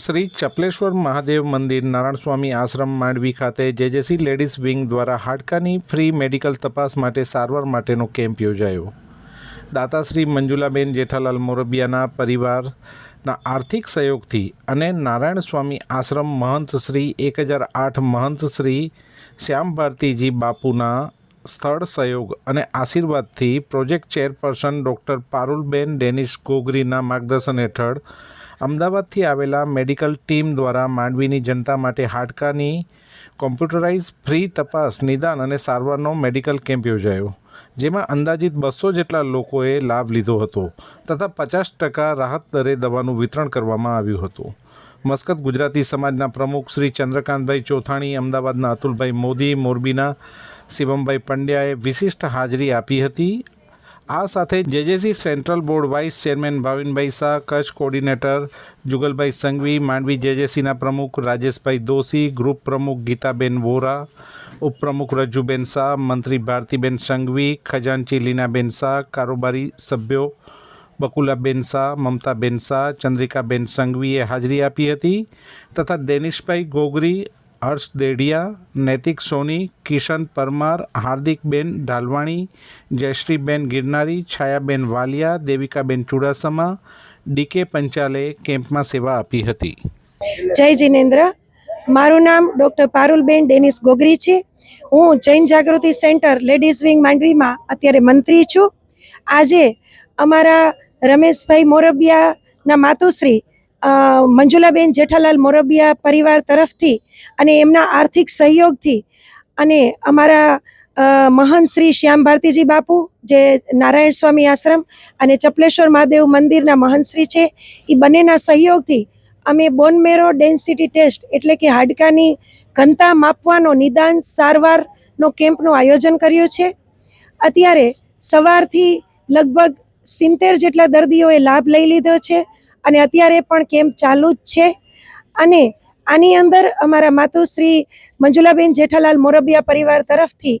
શ્રી ચપલેશ્વર મહાદેવ મંદિર નારાયણ સ્વામી આશ્રમ, માંડવી ખાતે જેજેસી ladies wing દ્વારા હાડકાની ફ્રી મેડિકલ તપાસ માટે સારવાર માટેનો કેમ્પ યોજાયો. દાતાશ્રી મંજુલાબેન જેઠાલાલ મોરબિયાના પરિવારના આર્થિક સહયોગથી અને નારાયણ સ્વામી આશ્રમ મહંત શ્રી એક હજાર આઠ મહંત શ્રી શ્યામ ભારતીજી બાપુના સ્થળ સહયોગ અને આશીર્વાદથી project chairperson doctor Parulben Denish ગોગરીના માર્ગદર્શન હેઠળ અમદાવાદથી આવેલા મેડિકલ ટીમ દ્વારા માંડવીની જનતા માટે હાડકાની કોમ્પ્યુટરાઇઝ ફ્રી તપાસ, નિદાન અને સારવારનો મેડિકલ કેમ્પ યોજાયો, જેમાં અંદાજિત બસો જેટલા લોકોએ લાભ લીધો હતો તથા પચાસ ટકા રાહત દરે દવાનું વિતરણ કરવામાં આવ્યું હતું. મસ્કત ગુજરાતી સમાજના પ્રમુખ શ્રી ચંદ્રકાંતભાઈ ચોથાણી, અમદાવાદના અતુલભાઈ મોદી, મોરબીના શિવમભાઈ પંડ્યાએ વિશિષ્ટ હાજરી આપી હતી. આ સાથે JJC central board vice chairman Bhavinbhai Shah, Kutch coordinator Jugalbhai Sanghavi, Mandvi જેજેસીના પ્રમુખ રાજેશભાઈ દોશી, ગ્રુપ પ્રમુખ ગીતાબેન વોરા, ઉપપ્રમુખ રજુબેન શાહ, મંત્રી ભારતીબેન સંઘવી, ખજાનચી લીનાબેન શાહ, કારોબારી સભ્યો બકુલાબેન શાહ, મમતાબેન શાહ, ચંદ્રિકાબેન સંઘવીએ હાજરી આપી હતી તથા દેનિશભાઈ ગોગરી હર્ષ દેઢિયા, નૈતિક સોની, કિશન પરમાર, હાર્દિકબેન ઢાલવાણી, જયશ્રીબેન ગિરનારી, છાયાબેન વાલિયા, દેવિકાબેન ચુડાસમા ડીકે પંચાલે કેમ્પમાં સેવા આપી હતી. જય જિનેન્દ્ર. મારું નામ ડૉક્ટર પારુલબેન ડેનિસ ગોગરી છે. હું Jain Jagruti centre ladies wing માંડવીમાં અત્યારે મંત્રી છું. આજે અમારા રમેશભાઈ મોરબિયાના માતુશ્રી મંજુલાબેન જેઠાલાલ મોરબિયા પરિવાર તરફથી અને એમના આર્થિક સહયોગથી અને અમારા મહાન શ્રી શ્યામ ભારતીજી બાપુ, જે નારાયણ સ્વામી આશ્રમ અને ચપલેશ્વર મહાદેવ મંદિરના મહંતશ્રી છે એ બંનેના સહયોગથી અમે બોનમેરો ડેન્સિટી ટેસ્ટ એટલે કે હાડકાની ઘનતા માપવાનો નિદાન સારવારનો કેમ્પનું આયોજન કર્યું છે. અત્યારે સવારથી લગભગ સિત્તેર જેટલા દર્દીઓએ લાભ લઈ લીધો છે. અને અત્યારે પણ કેમ્પ ચાલુ જ છે. અને આની અંદર અમારા માતુશ્રી મંજુલાબેન જેઠાલાલ મોરબિયા પરિવાર તરફથી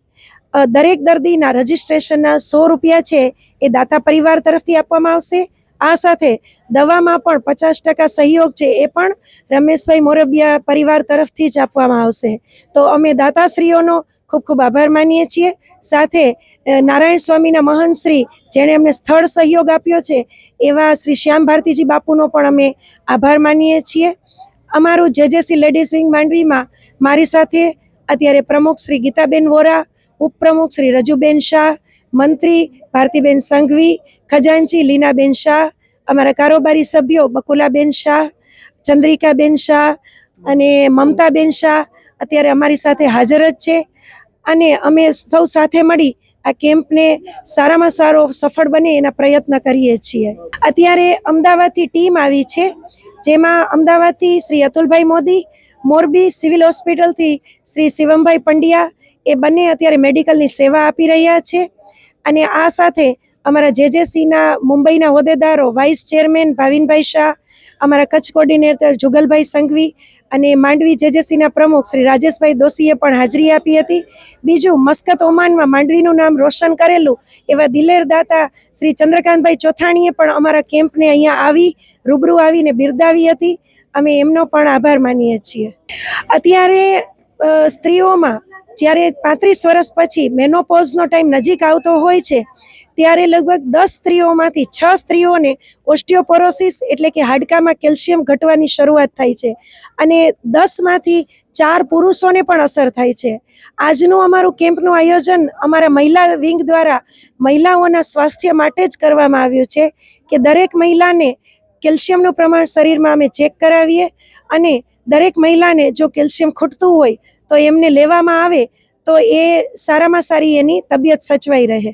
દરેક દર્દીના રજિસ્ટ્રેશનના સો રૂપિયા છે એ દાતા પરિવાર તરફથી આપવામાં આવશે. આ સાથે દવામાં પણ પચાસ ટકા સહયોગ છે એ પણ રમેશભાઈ મોરબિયા પરિવાર તરફથી જ આપવામાં આવશે. તો અમે દાતાશ્રીઓનો ખૂબ ખૂબ આભાર માનીએ છીએ. સાથે નારાયણ સ્વામીના મહંત શ્રી જેણે અમને સ્થળ સહયોગ આપ્યો છે, એવા શ્રી શ્યામ ભારતીજી બાપુનો પણ અમે આભાર માનીએ છીએ. અમારું જેજેસી લેડીઝ વિંગ માંડવીમાં મારી સાથે અત્યારે પ્રમુખ શ્રી ગીતાબેન વોરા, ઉપપ્રમુખ શ્રી રજુબેન શાહ, મંત્રી ભારતીબેન સંઘવી, ખજાનચી લીનાબેન શાહ, અમારા કારોબારી સભ્યો બકુલાબેન શાહ, ચંદ્રિકાબેન શાહ અને મમતાબેન શાહ અત્યારે અમારી સાથે હાજર જ છે. અને અમે સૌ સાથે મળી આ કેમ્પને સારામાં સારો સફળ બને એના પ્રયત્ન કરીએ છીએ. અત્યારે અમદાવાદથી ટીમ આવી છે, જેમાં અમદાવાદથી શ્રી અતુલભાઈ મોદી, મોરબી સિવિલ હોસ્પિટલથી શ્રી શિવમભાઈ પંડ્યા, એ બંને અત્યારે મેડિકલની સેવા આપી રહ્યા છે. અને આ સાથે અમારા જેજેસીના મુંબઈના હોદ્દેદારો, વાઇસ ચેરમેન ભાવિનભાઈ શાહ અમારા કચ્છ કોર્ડિનેટર જુગલભાઈ સંઘવી અને માંડવી જેજેસીના પ્રમુખ શ્રી રાજેશભાઈ દોશીએ પણ હાજરી આપી હતી. બીજું, મસ્કત ઓમાનમાં માંડવીનું નામ રોશન કરેલું એવા દિલેર દાતા શ્રી ચંદ્રકાંતભાઈ ચોથાણીએ પણ અમારા કેમ્પને અહીંયા આવી, રૂબરૂ આવીને બિરદાવી હતી. અમે એમનો પણ આભાર માનીએ છીએ. અત્યારે સ્ત્રીઓમાં જ્યારે પાંત્રીસ વર્ષ પછી મેનોપોઝનો ટાઈમ નજીક આવતો હોય છે ત્યારે લગભગ દસ સ્ત્રીઓમાંથી છ સ્ત્રીઓને ઓસ્ટિયોપોરોસિસ એટલે કે હાડકામાં કેલ્શિયમ ઘટવાની શરૂઆત થાય છે. અને દસમાંથી ચાર પુરુષોને પણ અસર થાય છે. આજનું અમારું કેમ્પનું આયોજન અમારા મહિલા વિંગ દ્વારા મહિલાઓના સ્વાસ્થ્ય માટે જ કરવામાં આવ્યું છે કે દરેક મહિલાને કેલ્શિયમનું પ્રમાણ શરીરમાં અમે ચેક કરાવીએ અને દરેક મહિલાને જો કેલ્શિયમ ખૂટતું હોય તો એમને લેવામાં આવે તો એ સારામાં સારી એની તબિયત સચવાઈ રહે.